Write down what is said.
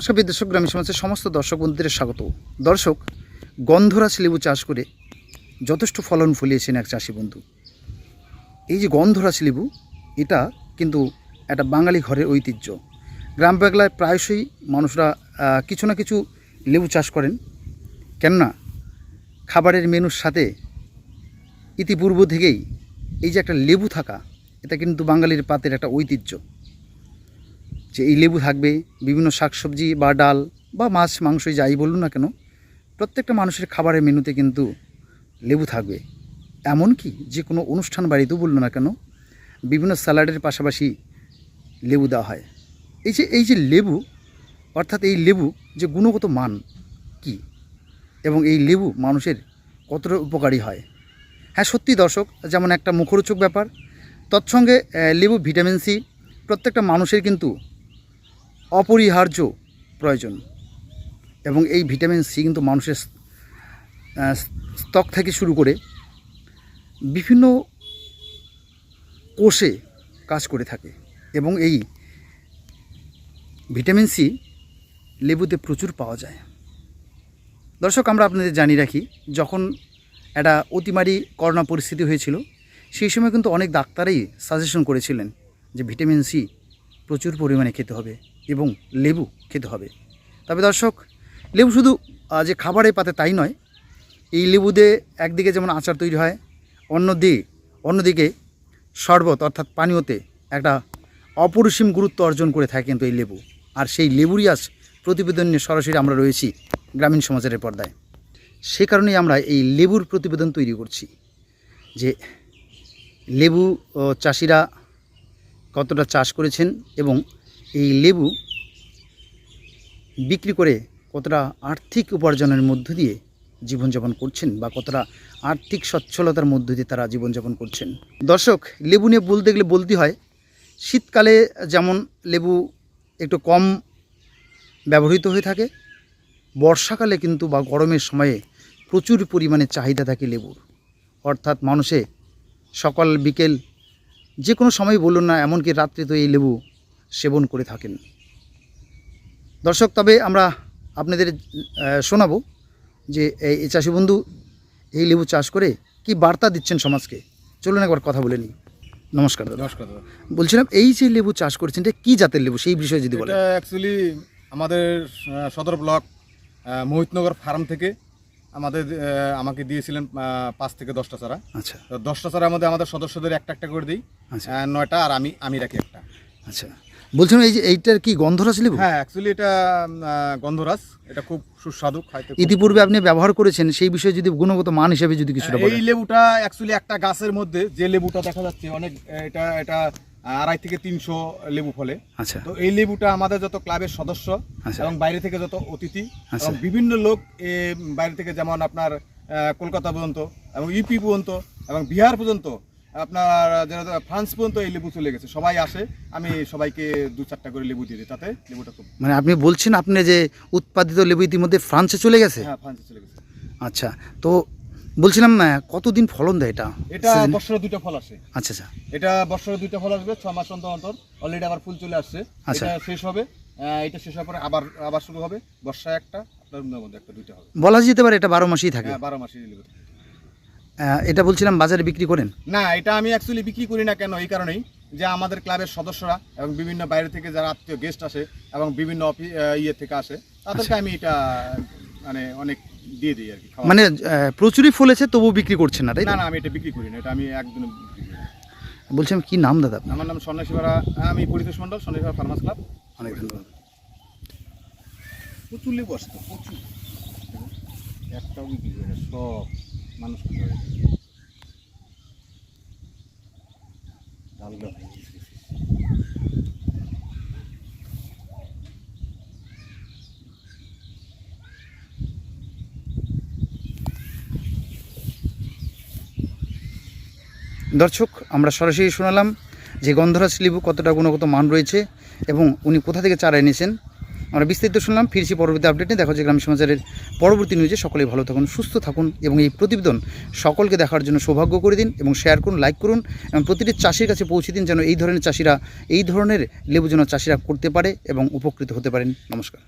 নমস্কার বিদ্বেষক গ্রামী সমাজের সমস্ত দর্শক বন্ধুদের স্বাগত। দর্শক গন্ধরাজ লেবু চাষ করে যথেষ্ট ফলন ফলিয়েছেন এক চাষি বন্ধু। এই যে গন্ধরাজ লেবু এটা কিন্তু একটা বাঙালি ঘরের ঐতিহ্য। গ্রাম বাংলায় প্রায়শই মানুষরা কিছু না কিছু লেবু চাষ করেন। কেননা, খাবারের মেনুর সাথে ইতিপূর্ব থেকেই এই যে একটা লেবু থাকা, এটা কিন্তু বাঙালির পাতের একটা ঐতিহ্য। যে এই লেবু থাকবে, বিভিন্ন শাকসবজি বা ডাল বা মাছ, মাংস, যাই বলুন না কেন, প্রত্যেকটা মানুষের খাবারের মেনুতে কিন্তু লেবু থাকবে। এমনকি যে কোনো অনুষ্ঠান বাড়িতেও বলল না কেন, বিভিন্ন স্যালাডের পাশাপাশি লেবু দেওয়া হয়। এই যে এই যে লেবু, অর্থাৎ এই লেবু যে গুণগত মান কি এবং এই লেবু মানুষের কতটা উপকারী হয়? হ্যাঁ সত্যি দর্শক, যেমন একটা মুখরোচক ব্যাপার, তৎসঙ্গে লেবু ভিটামিন সি প্রত্যেকটা মানুষের কিন্তু অপরিহার্য প্রয়োজন। এবং এই ভিটামিন সি কিন্তু মানুষের ত্বক থেকে শুরু করে বিভিন্ন কোষে কাজ করে থাকে। এবং এই ভিটামিন সি লেবুতে প্রচুর পাওয়া যায়। দর্শক, আমরা আপনাদের জানিয়ে রাখি, যখন একটা অতিমারি করোনা পরিস্থিতি হয়েছিল, সেই সময় কিন্তু অনেক ডাক্তারই সাজেশন করেছিলেন যে ভিটামিন সি প্রচুর পরিমাণে খেতে হবে এবং লেবু খেতে হবে। তবে দর্শক, লেবু শুধু যে খাবারের পাতে তাই নয়, এই লেবুতে একদিকে যেমন আচার তৈরি হয়, অন্যদিকে অন্যদিকে শরবত অর্থাৎ পানীয়তে একটা অপরিসীম গুরুত্ব অর্জন করে থাকে কিন্তু এই লেবু। আর সেই লেবুরই আজ প্রতিবেদন নিয়ে সরাসরি আমরা রয়েছি গ্রামীণ সমাজের পর্দায়। সে কারণেই আমরা এই লেবুর প্রতিবেদন তৈরি করছি যে লেবু চাষিরা কতটা চাষ করেছেন এবং এই লেবু বিক্রি করে কতটা আর্থিক উপার্জনের মধ্য দিয়ে জীবনযাপন করছেন বা কতটা আর্থিক সচ্ছলতার মধ্য দিয়ে তারা জীবনযাপন করছেন? দর্শক, লেবু নিয়ে বলতে গেলে বলতে হয়, শীতকালে যেমন লেবু একটু কম ব্যবহৃত হয়ে থাকে, বর্ষাকালে কিন্তু বা গরমের সময়ে প্রচুর পরিমাণে চাহিদা থাকে লেবুর। অর্থাৎ মানুষে সকাল, বিকেল যে কোনো সময় বলুন না এমনকি রাত্রে তো এই লেবু সেবন করে থাকেন। দর্শক তবে আমরা আপনাদের শোনাবো যে এই চাষি বন্ধু এই লেবু চাষ করে কি বার্তা দিচ্ছেন সমাজকে। চলুন একবার কথা বলে নিই। নমস্কার দাদা। নমস্কার দাদা। বলছিলাম এই যে লেবু চাষ করেছেন এটা কী জাতের লেবু? সেই বিষয়ে যদি বলেন। এটা অ্যাকচুয়ালি আমাদের সদর ব্লক মোহিতনগর ফার্ম থেকে আমাদের আমাকে দিয়েছিলেন পাঁচ থেকে দশটা চারা। আচ্ছা। তো দশটা চারার মধ্যে আমাদের সদস্যদের একটা একটা করে দিই। আচ্ছা। নয়টা আর আমি আমি রাখি একটা। আচ্ছা। বলছিলাম এই যে এইটার কি গন্ধরাজ লেবু? হ্যাঁ অ্যাকচুয়ালি এটা গন্ধরাজ। এটা খুব সুস্বাদু খাইতে ইতিপূর্বে আপনি ব্যবহার করেছেন সেই বিষয়ে যদি গুণগত মান হিসেবে যদি কিছুটা এই লেবুটা অ্যাকচুয়ালি একটা গাছের মধ্যে যে লেবুটা দেখা যাচ্ছে অনেক এটা এটা আড়াই থেকে তিনশো লেবু ফলে। আচ্ছা। তো এই লেবুটা আমাদের যত ক্লাবের সদস্য আচ্ছা। এবং বাইরে থেকে যত অতিথি আচ্ছা। এবং বিভিন্ন লোক এ বাইরে থেকে যেমন আপনার কলকাতা পর্যন্ত এবং ইউপি পর্যন্ত এবং বিহার পর্যন্ত আপনার যারা ফ্রান্স পর্যন্ত এই লেবু চলে গেছে সবাই আসে। আমি সবাইকে দু চারটা করে লেবু দিয়ে দিই তাতে লেবুটা খুব মানে আপনি বলছেন আপনি যে উৎপাদিত লেবু ইতিমধ্যে ফ্রান্সে চলে গেছে? হ্যাঁ ফ্রান্সে চলে গেছে। আচ্ছা তো বলছিলাম কতদিন ফলন দেয় এটা? এটা বছরে দুইটা ফল আসে। আচ্ছা আচ্ছা। এটা বছরে দুইটা ফল আসবে ছ মাস অন্তর অন্তর। অলরেডি আবার ফুল চলে আসছে। আচ্ছা। এটা শেষ হবে এটা শেষ হওয়ার পরে আবার আবার শুরু হবে। বর্ষায় একটা আপনার মধ্যে একটা দুইটা হবে। বলা যেতে পারে এটা বারো মাসেই থাকে। হ্যাঁ বারো। আহ, এটা বলছিলাম বাজারে বিক্রি করেন? না এটা আমি অ্যাকচুয়ালি বিক্রি করি না কেন এই কারণেই যে আমাদের ক্লাবের সদস্যরা এবং বিভিন্ন বাইরে থেকে যারা আত্মীয় গেস্ট আসে এবং বিভিন্ন ইয়ে থেকে আসে তাদেরকে আমি এটা মানে অনেক দিয়ে দিই আর কি খাওয়া- মানে আহ, প্রচুরই ফলেছে তবু বিক্রি করছেন না তাই তো? না না আমি এটা বিক্রি করি না এটা আমি একদম বিক্রি করি না। বলছিলাম কি নাম দাদা আপনার আমার নাম সন্ন্যাসীপাড়া আমি পরিতোষ মণ্ডল সন্ন্যাসীপাড়া ফার্মাস ক্লাব অনেক ধন্যবাদ প্রচুর লেবু আসতো প্রচুর একটাও বিক্রি করি না সব মানুষ। ডালগুলো দর্শক, আমরা সরাসরি শোনালাম যে গন্ধরাজ লেবু কতটা গুণগত মান রয়েছে এবং উনি কোথা থেকে চারা এনেছেন। আমরা বিস্তারিত শুনলাম, ফিরছি পরবর্তী আপডেটে দেখা হচ্ছে গ্রাম সমাচারের পরবর্তী নিউজে সকলেই ভালো থাকুন, সুস্থ থাকুন এবং এই প্রতিবেদন সকলকে দেখার জন্য সৌভাগ্য করে দিন এবং শেয়ার করুন লাইক করুন এবং প্রতিটি চাষির কাছে পৌঁছে দিন যেন এই ধরনের চাষিরা, এই ধরনের লেবু যেন চাষিরা করতে পারে এবং উপকৃত হতে পারেন। নমস্কার।